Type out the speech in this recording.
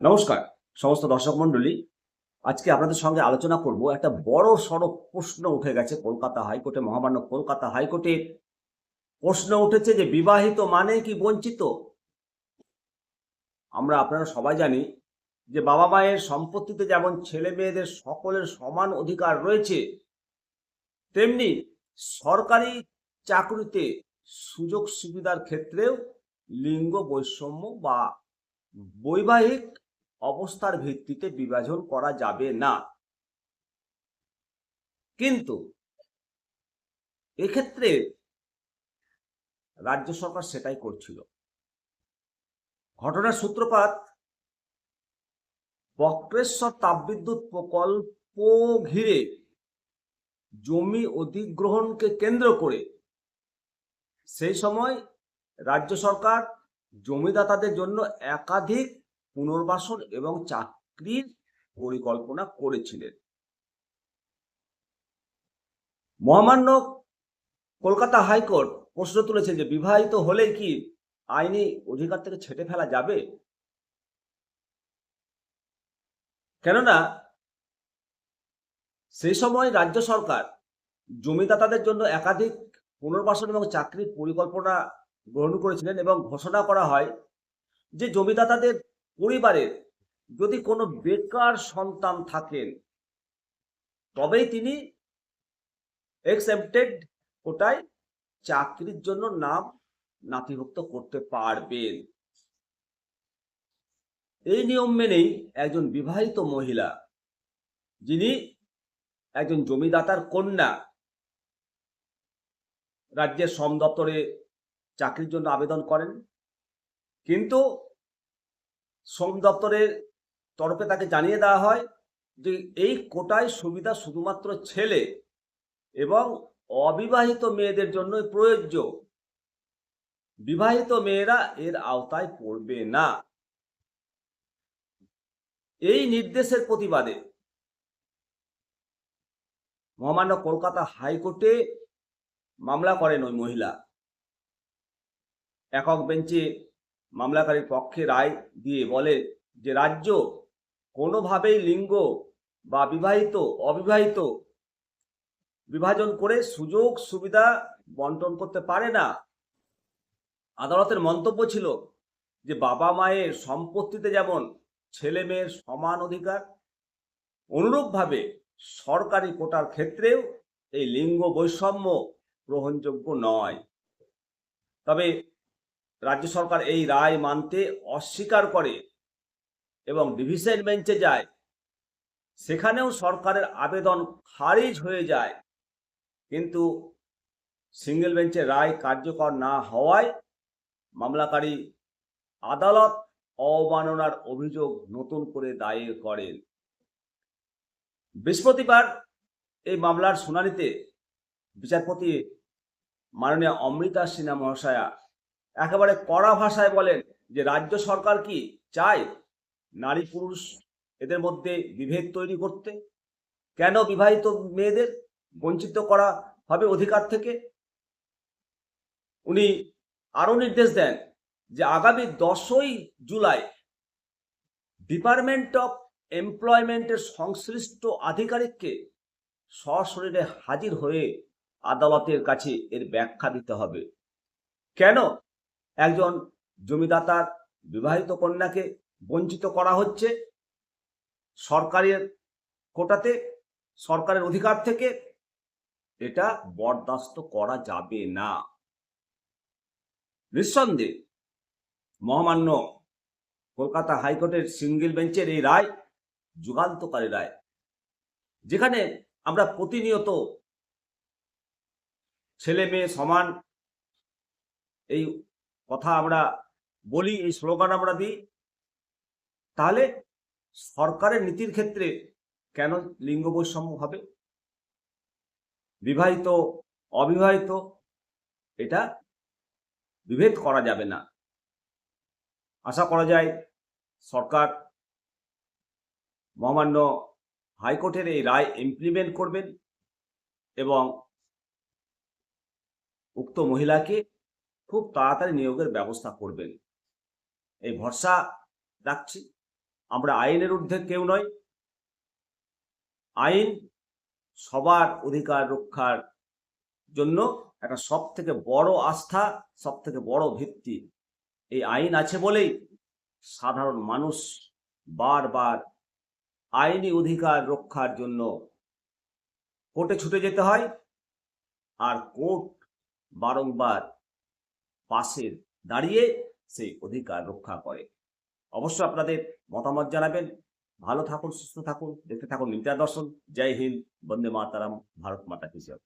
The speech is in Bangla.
নমস্কার, সমস্ত দর্শক মণ্ডলী। আজকে আপনাদের সঙ্গে আলোচনা করব একটা বড় সড়ো প্রশ্ন উঠে গেছে কলকাতা হাইকোর্টে, মহামান্য কলকাতা হাইকোর্টে। প্রশ্ন উঠেছে যে বিবাহিত মানে কি বঞ্চিত? আমরা আপনারা সবাই জানি যে বাবা মায়ের সম্পত্তিতে যেমন ছেলে মেয়েদের সকলের সমান অধিকার রয়েছে, তেমনি সরকারি চাকরিতে সুযোগ সুবিধার ক্ষেত্রেও লিঙ্গ বৈষম্য বা বৈবাহিক অবস্থার ভিত্তিতে বিভাজন করা যাবে না। কিন্তু এক্ষেত্রে রাজ্য সরকার সেটাই করছিল। ঘটনার সূত্রপাত, বক্রেশ্বর তাপবিদ্যুৎ প্রকল্প ঘিরে জমি অধিগ্রহণকে কেন্দ্র করে সেই সময় রাজ্য সরকার জমিদাতাদের জন্য একাধিক পুনর্বাসন এবং চাকরির পরিকল্পনা করেছিলেন। মহামান্য কলকাতা হাইকোর্ট প্রশ্ন তুলেছেন যে, বিবাহিত হলে কি আইনি অধিকার থেকে ছেটে ফেলা যাবে? কেননা, সেই সময় রাজ্য সরকার জমিদাতাদের জন্য একাধিক পুনর্বাসন এবং চাকরির পরিকল্পনা গ্রহণ করেছিলেন এবং ঘোষণা করা হয় যে, জমিদাতাদের পরিবারের যদি কোনো বেকার সন্তান থাকেন, তবেই তিনি এক্সেপ্টেড কোটায় চাকরির জন্য নাম নাতিভুক্ত করতে পারবেন। এই নিয়ম মেনেই একজন বিবাহিত মহিলা, যিনি একজন জমিদাতার কন্যা, রাজ্যের শ্রম দপ্তরে চাকরির জন্য আবেদন করেন। কিন্তু শ্রম দপ্তরের তরফে তাকে জানিয়ে দেওয়া হয় যে এই কোটায় সুবিধা শুধুমাত্র ছেলে এবং অবিবাহিত মেয়েদের জন্য প্রযোজ্য। বিবাহিত মেয়েরা এর আওতায় পড়বে না। এই নির্দেশের প্রতিবাদে মহামান্য কলকাতা হাইকোর্টে মামলা করেন ওই মহিলা। একক বেঞ্চে মামলাকারীর পক্ষে রায় দিয়ে বলে যে রাজ্য কোনোভাবেই লিঙ্গ বা বিবাহিত, অবিবাহিত বিভাজন করে সুযোগ, সুবিধা বন্টন করতে পারে না। আদালতের মন্তব্য ছিল যে বাবা মায়ের সম্পত্তিতে যেমন ছেলে মেয়ের সমান অধিকার, অনুরূপভাবে সরকারি কোটার ক্ষেত্রেও এই লিঙ্গ বৈষম্য গ্রহণযোগ্য নয়। তবে রাজ্য সরকার এই রায় মানতে অস্বীকার করে এবং ডিভিশন বেঞ্চে যায়, সেখানেও সরকারের আবেদন খারিজ হয়ে যায়। কিন্তু সিঙ্গেল বেঞ্চের রায় কার্যকর না হওয়ায় মামলাকারী আদালত অবমাননার অভিযোগ নতুন করে দায়ের করেন। বৃহস্পতিবার এই মামলার শুনানিতে বিচারপতি মাননীয় অমৃতা সিনহা মহাশয়া একেবারে কড়া ভাষায় বলেন যে রাজ্য সরকার কি চায় নারী পুরুষ এদের মধ্যে বিভেদ তৈরি করতে? কেন বিবাহিত মেয়েদের বঞ্চিত করা হবে অধিকার থেকে? উনি আরও নির্দেশ দেন যে আগামী দশই জুলাই ডিপার্টমেন্ট অফ এমপ্লয়মেন্টের সংশ্লিষ্ট আধিকারিককে সশরীরে হাজির হয়ে আদালতের কাছে এর ব্যাখ্যা দিতে হবে। কেন? একজন জমিদাতার বিবাহিত কন্যাকে বঞ্চিত করা হচ্ছে সরকারের কোটাতে, সরকারের অধিকার থেকে, এটা বরদাস্ত করা যাবে না। নিঃসন্দেহে মহামান্য কলকাতা হাইকোর্টের সিঙ্গেল বেঞ্চের এই রায়, যুগান্তকারী রায়, যেখানে আমরা প্রতিনিয়ত ছেলে মেয়ে সমান এই কথা আমরা বলি, এই স্লোগান আমরা দিই। তাহলে সরকারের নীতির ক্ষেত্রে কেন লিঙ্গ বৈষম্য হবে? বিবাহিত, অবিবাহিত, এটা বিভেদ করা যাবে না। আশা করা যায় সরকার মহামান্য হাইকোর্টের এই রায় ইমপ্লিমেন্ট করবেন এবং উক্ত মহিলাকে খুব তাড়াতাড়ি নিয়োগের ব্যবস্থা করবেন। এই ভরসা রাখছি। আমরা আইনের ঊর্ধ্বে কেউ নয় আইন সবার অধিকার রক্ষার জন্য একটা সব থেকে বড় আস্থা সব থেকে বড় ভিত্তি। এই আইন আছে বলেই সাধারণ মানুষ বারবার আইনি অধিকার রক্ষার জন্য কোর্টে ছুটে যেতে হয়। আর কোর্ট বারংবার পাশে দাঁড়িয়ে সেই অধিকার রক্ষা করে। অবশ্য আপনাদের মতামত জানাবেন। ভালো থাকুন, সুস্থ থাকুন, দেখতে থাকুন নিত্যা দর্শন। জয় হিন্দ, বন্দে মাতারাম, ভারত মাতা কিশোর